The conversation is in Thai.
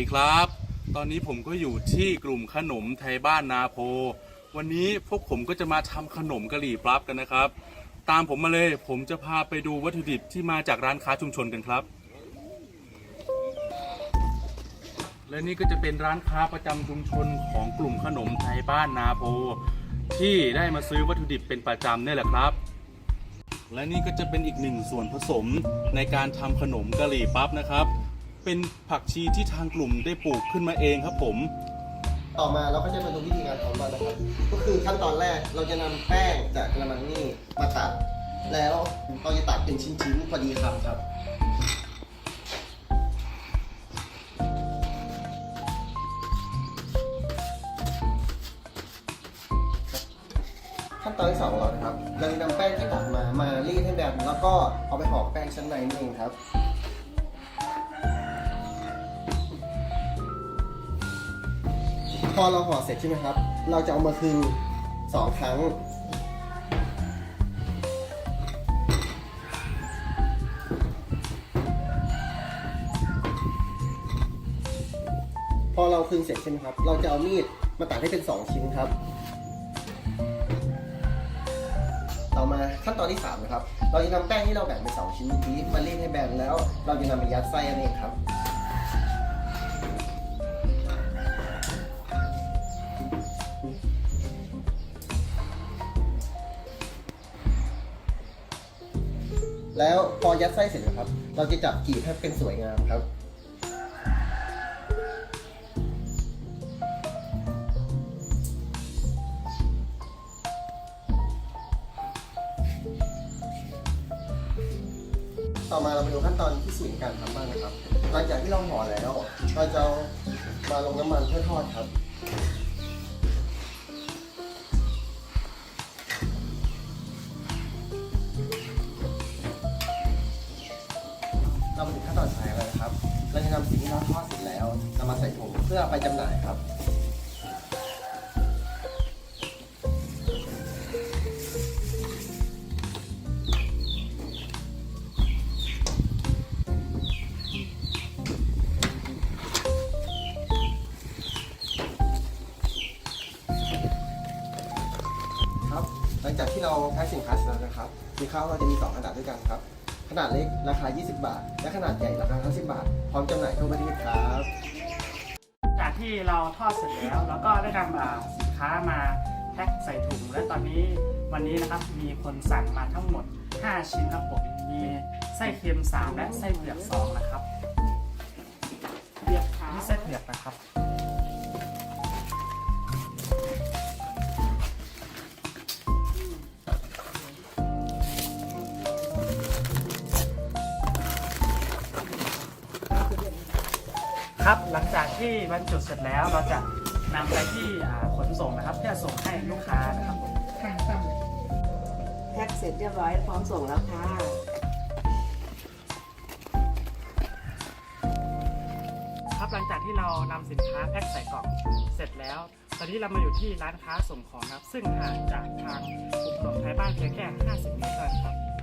ดีครับ ตอนนี้ผมก็อยู่ที่กลุ่มขนมไทยบ้านนาโพ วันนี้พวกผมก็จะมาทำขนมกะหรี่ปั๊บกันนะครับ ตามผมมาเลย ผมจะพาไปดูวัตถุดิบที่มาจากร้านค้าชุมชนกันครับ และนี่ก็จะเป็นร้านค้าประจำชุมชนของกลุ่มขนมไทยบ้านนาโพ ที่ได้มาซื้อวัตถุดิบเป็นประจำเนี่ยแหละครับ และนี่ก็จะเป็นอีกหนึ่งส่วนผสมในการทำขนมกะหรี่ปั๊บนะครับ เป็นผักชีที่ทางกลุ่มได้ปลูกขึ้นมาเองครับผม ต่อมาเราก็จะมาดูวิธีการทำมันนะครับ ก็คือขั้นตอนแรกเราจะนำแป้งจากกระมังนี่มาตัด แล้วเราจะตัดเป็นชิ้นๆพอดีคำครับขั้นตอนที่สองของเรานะครับ เราจะนำแป้งที่ตัดมามารีดให้แบนแล้วก็เอาไปห่อแป้งชั้นในนี่เองครับ พอเราห่อเสร็จใช่ไหมครับ เราจะเอามาคืนสองครั้ง พอเราคืนเสร็จใช่ไหมครับ เราจะเอามีดมาตัดให้เป็นสองชิ้นครับ ต่อมาขั้นตอนที่สามนะครับ เราจะนำแป้งที่เราแบ่งเป็นสองชิ้นเมื่อกี้มารีดให้แบนแล้ว เราจะนำไปยัดไส้นั่นเองครับ แล้วพอยัดไส้เสร็จนะครับ เราจะจับกีบให้เป็นสวยงามครับ ต่อมาเรามาดูขั้นตอนที่สี่ในการทำบ้างนะครับ หลังจากที่เราห่อแล้ว เราจะมาลงน้ำมันเพื่อทอดครับ เรามาถึงขั้นตอนสุดท้ายแล้วนะครับ เราจะนำสิ่งที่เราทอดเสร็จแล้วนำมาใส่ถุงเพื่อไปจำหน่ายครับครับ หลังจากที่เราแพ็คสินค้าเสร็จแล้วนะครับสินค้าเราจะมี2ขนาดด้วยกันครับ ขนาดเล็กราคา 20 บาท และขนาดใหญ่ราคา 50 บาท พร้อมจำหน่ายทั่วประเทศครับ จากที่เราทอดเสร็จแล้วแล้วก็ได้นำอ่าสินค้ามาแพ็คใส่ถุง และตอนนี้วันนี้นะครับมีคนสั่งมาทั้งหมด 5 ชิ้นครับผมมีไส้เค็ม 3 และไส้เผือก 2 นะครับเบียดขานี่ไส้เผือกนะครับ ครับหลังจากที่บรรจุเสร็จแล้วเราจะนำไปที่อ่าขนส่งนะครับเพื่อส่งให้ลูกค้านะครับผมข้างซ้ำแพ็คเสร็จเรียบร้อยพร้อมส่งแล้วค่ะ ครับหลังจากที่เรานำสินค้าแพ็คใส่กล่องเสร็จแล้ว ตอนนี้เรามาอยู่ที่ร้านค้าส่งของครับ ซึ่งห่างจากทางกลุ่มขนมไทยบ้านเพียงแค่ 50 เมตรเท่านั้นครับ